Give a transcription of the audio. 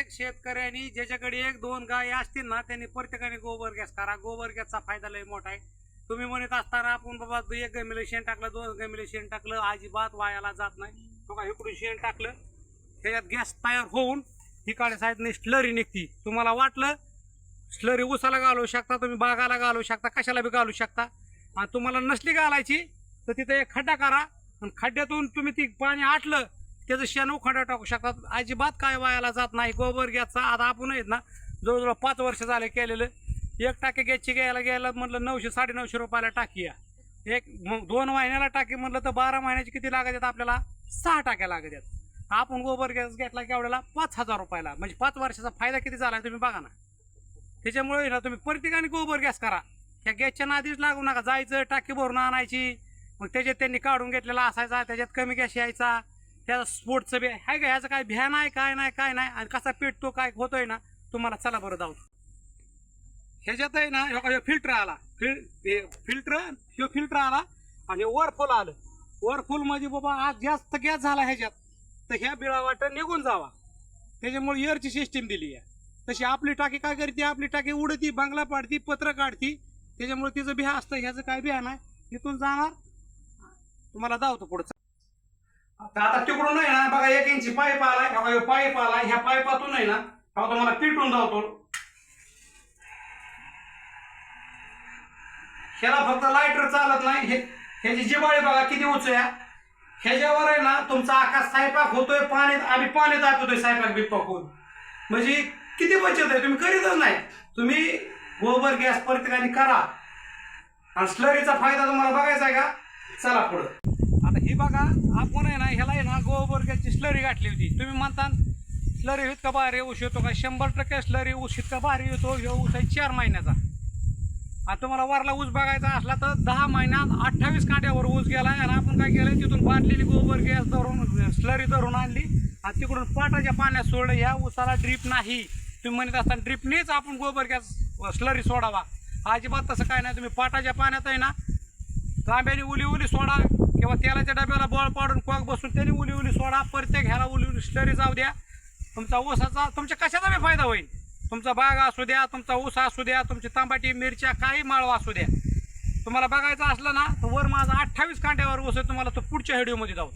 प्रत्येक शेतकऱ्यांनी ज्याच्याकडे एक दोन गाय असतील ना त्यांनी प्रत्येकाने गोबर गॅस करा. गोबर गॅसचा फायदा लय मोठा आहे. तुम्ही म्हणत असताना आपण बाबा एक गमिले शेण टाकलं दोन गमिले शेण टाकलं अजिबात वायाला जात नाही. बघा इकडून शेण टाकलं त्याच्यात गॅस तयार होऊन इकडे साईडने स्लरी निघती. तुम्हाला वाटलं स्लरी उसाला घालू शकता तुम्ही बागाला घालू शकता कशाला बी घालू शकता. आणि तुम्हाला नसली घालायची तर तिथं एक खड्डा करा. आणि खड्ड्यातून तुम्ही ती पाणी आटलं त्याचं शेण उखंडा टाकू शकतात अजिबात काय वायाला जात नाही. गोबर गॅसचा आता आपण आहेत ना जवळजवळ पाच वर्ष झाले केलेलं. एक टाकी गॅसची घ्यायला गेलं म्हटलं नऊशे साडेनऊशे रुपयाला टाकी या. एक मग दोन महिन्याला टाकी म्हटलं तर बारा महिन्याची किती लागत आहेत आपल्याला? सहा टाक्या लागत आहेत आपण गोबर गॅस घेतला की केवढ्याला? पाच हजार रुपयाला. म्हणजे पाच वर्षाचा फायदा किती झाला तुम्ही बघा ना. त्याच्यामुळे ना तुम्ही प्रत्येकाने गोबर गॅस करा. त्या गॅसच्या नादीच लागू नका. जायचं टाकी भरून आणायची. मग त्याच्यात त्यांनी काढून घेतलेला असायचा त्याच्यात कमी गॅस यायचा. त्याचा स्पोर्टचं बी आहे. का ह्याचं काय भ्या नाही काय नाही काय नाही? आणि कसा पेटतो काय होतोय ना तुम्हाला चला बरं जाऊ ह्याच्यात आहे ना ह्यो फिल्टर आला. फिल फिल्टर ह्यो फिल्टर आला आणि वरफुल आलं. वरफुल म्हणजे बाबा आज जास्त गॅस झाला ह्याच्यात. तर ह्या बिळावाट निघून जावा. त्याच्यामुळे एअरची सिस्टीम दिली आहे. तशी आपली टाकी काय करते? आपली टाकी उडती बांगला पाडती पत्र काढती. त्याच्यामुळे तिचं बिहा असतं ह्याचं काय बिहा नाही इथून जाणार. तुम्हाला दावतो पुढचं. तर आता तिकडून नाही ना बघा एक इंची पाईप आलाय बघा पाईप आलाय ह्या पाईपातून आहे ना हा तुम्हाला पिटून जावतो ह्याला फक्त लायटर चालत नाही हे ह्याची जिबाळी बघा किती उच या ह्याच्यावर आहे ना तुमचा आकाश सायपाक होतोय पाणी आम्ही पाणी तापवतोय सायपाक बिपाक होऊन म्हणजे किती बचत आहे तुम्ही करीतच नाही. तुम्ही गोबर गॅस प्रत्येकाने करा. आणि स्लरीचा फायदा तुम्हाला बघायचा आहे का? चला पुढं. ही बघा आपण आहे ना ह्याला आहे ना गोबर स्लरी गाठली होती. तुम्ही म्हणता स्लरी इतका भारी ऊस येतो का? शंभर टक्के स्लरी ऊस इतका भारी येतो ह्यो ऊस आहे चार महिन्याचा. आता तुम्हाला वरला ऊस बघायचा असला तर दहा महिन्यात अठ्ठावीस काट्यावर ऊस गेलाय आणि आपण काय केलं तिथून बांधलेली गोबर गॅस धरून स्लरी धरून आणली आणि तिकडून पाटाच्या पाण्यात सोडलं. ह्या ऊसाला ड्रीप नाही. तुम्ही म्हणत असताना ड्रीपनेच आपण गोबर गॅस स्लरी सोडावा. अजिबात तसं काय नाही. तुम्ही पाटाच्या पाण्यात आहे ना तांब्याने उली उली सोडा. किंवा तेलाच्या डब्याला बळ पाडून कॉक बसून त्याने उली उली सोडा प्रत्येक ह्याला उली उली स्लरी जाऊ द्या. तुमचा ऊसाचा तुमच्या कशाचा बी फायदा होईल? तुमचा बाग असू द्या तुमचा ऊस असू द्या तुमची तांबाटी मिरच्या काही माळवा असू द्या. तुम्हाला बघायचं असलं ना तर वर माझा अठ्ठावीस कांट्यावर ऊस आहे तुम्हाला तो पुढच्या व्हिडिओमध्ये जाऊ